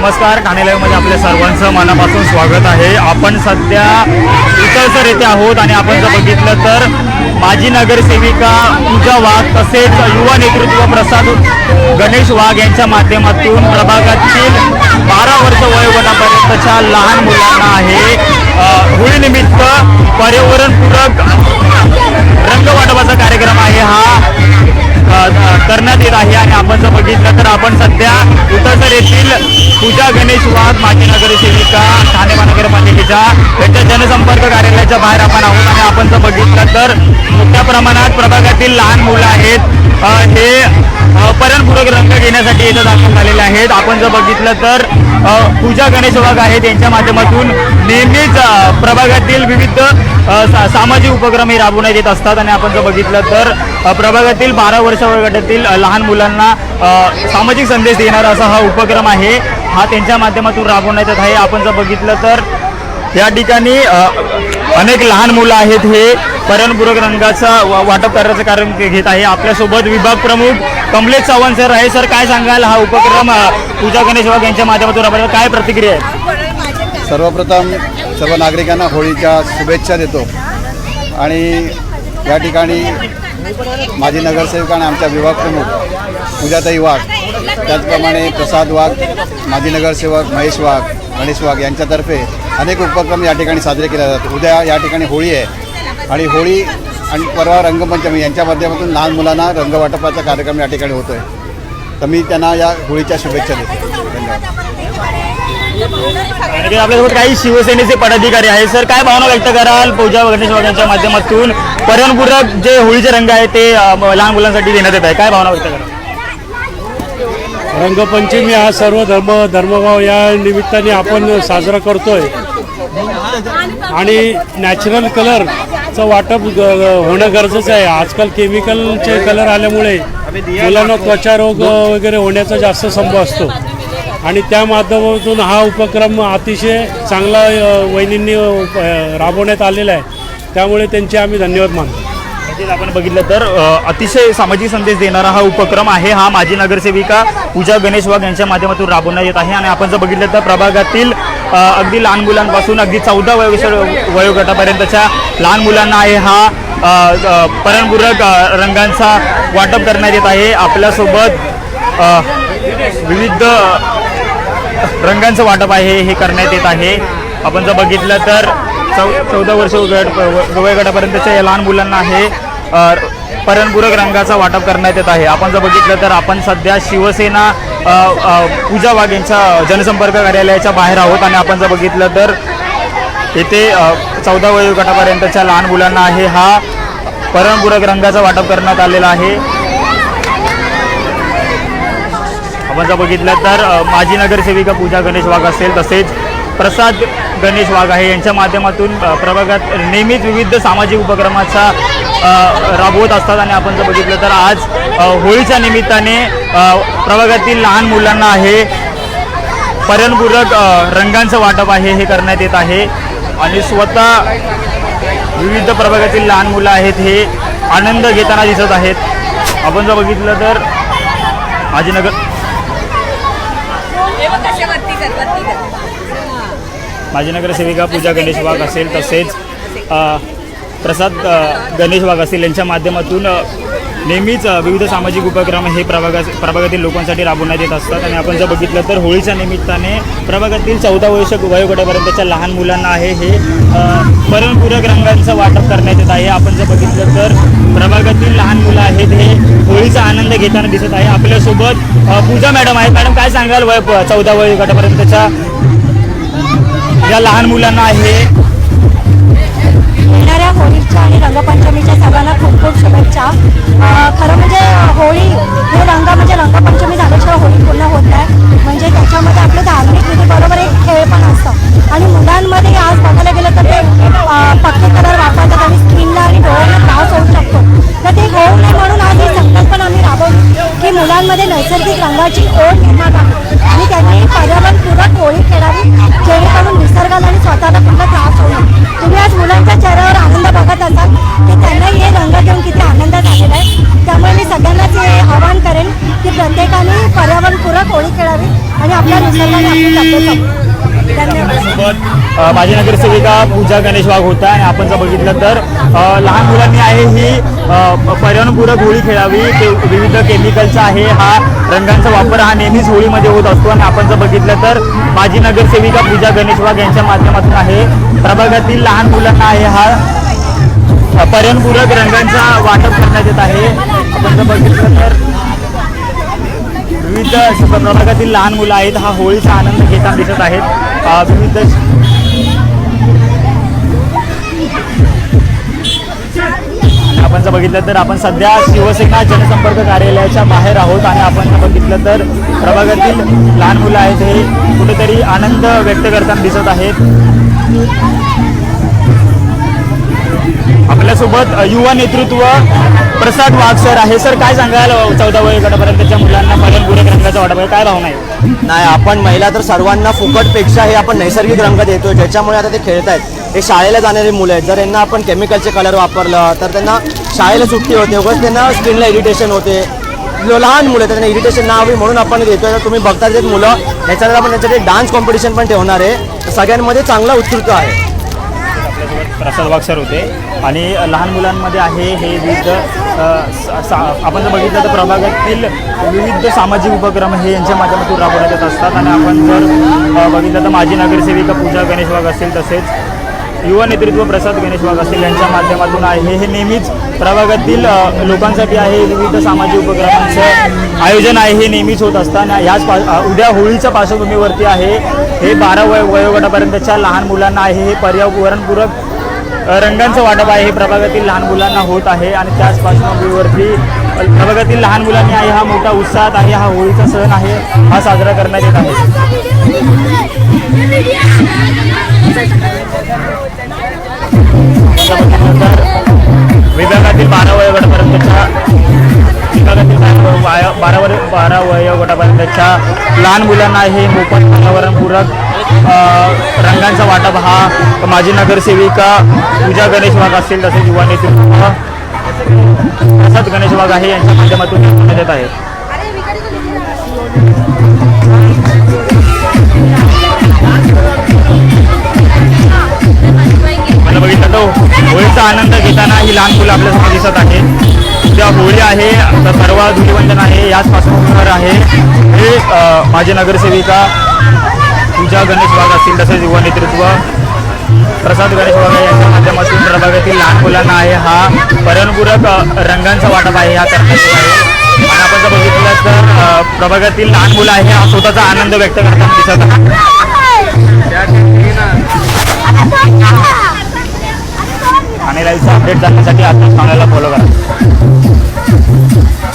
नमस्कार ठाणे लाईव्हमध्ये आपल्या सर्वांचं मनापासून स्वागत आहे. आपण सध्या इतळसर येथे आहोत आणि आपण जर बघितलं तर माजी नगरसेविका पूजा वाघ तसेच युवा नेतृत्व प्रसाद गणेश वाघ यांच्या माध्यमातून प्रभागातील बारा वर्ष वयोगटापर्यंतच्या लहान मुलांना आहे. होळीनिमित्त पर्यावरणपूरक रंग वाटपाचा कार्यक्रम आहे हा. करण्यात येत आहे आणि आपण जर बघितलं तर आपण सध्या उतरसर येथील पूजा गणेश वाद माजी नगरसेविका ठाणे महानगरपालिकेच्या त्यांच्या जनसंपर्क कार्यालयाच्या बाहेर आपण आहोत आणि आपण जर बघितलं तर मोठ्या प्रमाणात प्रभागातील लहान मुलं आहेत. हे अ, रंग घेण्यासाठी इथं दाखल झालेले आहेत. आपण जर बघितलं तर पूजा गणेश वाघ आहेत यांच्या माध्यमातून नेहमीच प्रभागातील विविध सा- सामाजिक उपक्रम हे राबवण्यात येत असतात आणि आपण जर बघितलं तर प्रभागातील बारा वर्ष वयोगटातील लहान मुलांना सामाजिक संदेश देणारा असा हा उपक्रम आहे. हा त्यांच्या माध्यमातून राबवण्यात येत आहे. आपण जर बघितलं तर या ठिकाणी अनेक लहान मुलं आहेत हे पर्यावरणपूरक रंगाचा वा- वाटप करण्याचं कारण घेत आहे. आपल्यासोबत विभाग प्रमुख कमलेश चव्हाण सर आहे. सर काय सांगाल? हा उपक्रम पूजा गणेश वाघ यांच्या माध्यमातून राबवला काय प्रतिक्रिया आहे? सर्वप्रथम सर्व नागरिकांना होळीच्या शुभेच्छा देतो. आणि या ठिकाणी माजी नगरसेवक आणि आमच्या विभाग प्रमुख पूजाताई वाघ त्याचप्रमाणे प्रसाद वाघ माजी नगरसेवक महेश वाघ गणेश वाघ यांच्यातर्फे अनेक उपक्रम या ठिकाणी साजरे केले जातात. उद्या या ठिकाणी होळी आहे. आणि होळी आणि परवा रंगपंचमी यांच्या माध्यमातून लहान मुलांना रंगवाटपाचा कार्यक्रम या ठिकाणी होतो आहे तर मी त्यांना या होळीच्या शुभेच्छा देतो. धन्यवाद. आपल्यासोबत काही शिवसेनेचे पदाधिकारी आहेत. सर काय भावना व्यक्त कराल पूजा गणेश वाघ माध्यमातून? पर्यावरणपूरक जे होळीचे रंग आहेत ते लहान मुलांसाठी देण्यात येत आहे. काय भावना व्यक्त कराल? रंगपंचमी हा सर्व धर्म धर्मभाव या निमित्ताने आपण साजरा करतोय. आणि नॅचरल कलरचं वाटप होणं गरजेचं आहे. आजकाल केमिकलचे कलर आल्यामुळे मुलांना त्वचारोग वगैरे होण्याचा जास्त संभव असतो. आणि त्या माध्यमातून हा उपक्रम अतिशय चांगला वहिनींनी राबवण्यात आलेला आहे. त्यामुळे त्यांचे आम्ही धन्यवाद मानतो. आपण बघितलं तर अतिशय सामाजिक संदेश देणारा हा उपक्रम आहे. हा माजी नगरसेविका पूजा गणेश वाघ यांच्या माध्यमातून राबवण्यात येत आहे. आणि आपण जर बघितलं तर प्रभागातील अगदी लहान मुलांपासून अगदी चौदा वयोगट वयोगटापर्यंतच्या लहान मुलांना आहे हा परमपूरक रंगांचा वाटप करण्यात येत आहे. आपल्यासोबत विविध रंगांचं वाटप आहे हे करण्यात येत आहे. आपण जर बघितलं तर चौ चौदा वर्ष वयोगट वयोगटापर्यंतच्या या लहान मुलांना आहे अ, रंगाचं रंगाचा वाटप करण्यात येत आहे. आपण जर बघितलं तर आपण सध्या शिवसेना पूजा वाघ यांच्या जनसंपर्क कार्यालयाच्या बाहेर आहोत आणि आपण जर बघितलं तर येथे चौदा वयोगटापर्यंतच्या लहान मुलांना आहे हा पर्यावरणपूरक रंगाचा वाटप करण्यात आलेला आहे. आपण जर बघितलं तर माजी नगरसेविका पूजा गणेश वाघ असेल तसेच प्रसाद गणेश वाघ आहे. यांच्या माध्यमातून प्रभागात नेहमीच विविध सामाजिक उपक्रमाचा राबवत असतात आणि आपण जर बघितलं तर आज होळीच्या निमित्ताने प्रभागातील लहान मुलांना आहे. पर्यावरणपूरक रंगांचं वाटप आहे हे करण्यात येत आहे. आणि स्वतः विविध प्रभागातील लहान मुलं आहेत हे आनंद घेताना दिसत आहेत. आपण जर बघितलं तर माजी नगर माजी नगरसेविका पूजा गणेश वाघ असेल तसेच प्रसाद गणेश वाघ असेल यांच्या माध्यमातून नेहमीच विविध सामाजिक उपक्रम हे प्रभागा प्रभागातील लोकांसाठी राबवण्यात येत असतात. आणि आपण जर बघितलं तर होळीच्या निमित्ताने प्रभागातील चौदा वर्ष वयोगटापर्यंतच्या लहान मुलांना आहे हे परमपूरक रंगांचं वाटप करण्यात येत आहे. आपण जर बघितलं तर प्रभागातील लहान मुलं आहेत हे होळीचा आनंद घेताना दिसत आहे. आपल्यासोबत पूजा मॅडम आहेत. मॅडम काय सांगाल वय चौदा वयोगटापर्यंतच्या या लहान मुलांना आहे होळीच्या आणि रंगपंचमीच्या मुलांमध्ये नैसर्गिक रंगाची ओढ निर्माण आहे आणि त्यांनी पर्यावरणपूरक होळी खेळावी जेणेकरून निसर्गाला आणि स्वतःला कुठला त्रास होईल. तुम्ही आज मुलांच्या चेहऱ्यावर आनंद बघत असाल की त्यांना हे रंग माझी नगरसेविका पूजा गणेश वाघ होता आणि आपण जर बघितलं तर लहान मुलांनी आहे ही पर्यावरणपूरक होळी खेळावी ते विविध केमिकलचा आहे हा रंगांचा वापर हा नेहमीच होळीमध्ये होत असतो. आणि आपण जर बघितलं तर माझी नगरसेविका पूजा गणेश वाघ यांच्या माध्यमातून आहे. प्रभागातील लहान मुलांना आहे हा पर्यावरणपूरक रंगांचा वाटप करण्यात येत आहे. आपण जर बघितलं तर विविध प्रभागातील लहान मुलं आहेत हा होळीचा आनंद घेताना दिसत आहेत. विविध आपण जर बघितलं तर आपण सध्या शिवसेना जनसंपर्क कार्यालयाच्या बाहेर आहोत आणि आपण बघितलं तर प्रभागातील लहान मुलं आहेत हे कुठेतरी आनंद व्यक्त करताना दिसत आहेत. आपल्यासोबत युवा नेतृत्व प्रसाद वाघ सर आहे. सर काय सांगाल चौदा चौदा वयोगटापर्यंतच्या मुलांना पर्यावरण रंगाचा वाटप काय भावना आहे? नाही आपण महिला तर सर्वांना फुकटपेक्षा हे आपण नैसर्गिक रंग देतो ज्याच्यामुळे आता ते खेळत आहेत हे शाळेला जाणारी मुलं आहेत. जर यांना आपण केमिकलचे कलर वापरलं तर त्यांना शाळेला सुट्टी होते. उगाच त्यांना स्किनला इरिटेशन होते. जो लहान मुलं आहेत त्यांना इरिटेशन ना हवी म्हणून आपण देतोय. तर तुम्ही बघता ते मुलं. याच्यानंतर आपण त्यांच्याकडे डान्स कॉम्पिटिशन पण ठेवणार आहे. सगळ्यांमध्ये चांगला उत्सुकता आहे. प्रसाद वाघ होते. आणि लहान मुलांमध्ये आहे हे विविध आपण जर बघितलं तर प्रभागातील विविध सामाजिक उपक्रम हे यांच्या माध्यमातून राबवण्यात येत असतात. आणि आपण जर बघितलं तर माजी नगरसेविका पूजा गणेश वाघ असतील तसेच युवा नेतृत्व प्रसाद गणेश वाघ असतील यांच्या माध्यमातून आहे. हे नेहमीच प्रभागातील लोकांसाठी आहे. विविध सामाजिक उपक्रमांचं आयोजन आहे. हे नेहमीच होत असताना ह्याच पा उद्या होळीच्या पार्श्वभूमीवरती आहे. हे बारा वय वयोगटापर्यंतच्या लहान मुलांना आहे. हे पर्यावरणपूरक रंगांचं वाटप आहे. हे प्रभागातील लहान मुलांना होत आहे आणि त्याच पार्श्वभूमीवरती प्रभागातील लहान मुलांनी आहे हा मोठा उत्साहात आहे हा होळीचा सण आहे हा साजरा करण्यात येत आहे. विभागातील बारा वयोगटापर्यंतच्या विभागातील बारा बारा वर बारा वयोगटापर्यंतच्या लहान मुलांना हे मोफत पर्यावरणपूरक रंगांचा वाटप हा माजी नगरसेविका पूजा गणेश वाघ असतील तसेच युवा नेतृत्व प्रसाद गणेश वाघ आहे यांच्या माध्यमातून करण्यात येत आहे. मला बघितलं तो. होळीचा आनंद घेताना ही लहान मुलं आपल्यासमोर दिसत आहे उद्या होळी आहे. आता परवा धुलीवंदन आहे याच पार्श्वभूमीवर आहे. हे माझी माझे नगरसेविका पूजा गणेश वाघ असतील तसेच युवा नेतृत्व प्रसाद गणेश वाघ यांच्या माध्यमातून प्रभागातील लहान मुलांना आहे. हा पर्यावरणपूरक रंगांचा वाटप आहे हा करण्यात आहे. आणि आपण जर बघितलं तर प्रभागातील लहान मुलं आहे हा स्वतःचा आनंद व्यक्त करताना दिसत आहे आणि लाईव्हचा अपडेट जाण्यासाठी आता चॅनलला फॉलो करा. Thank you.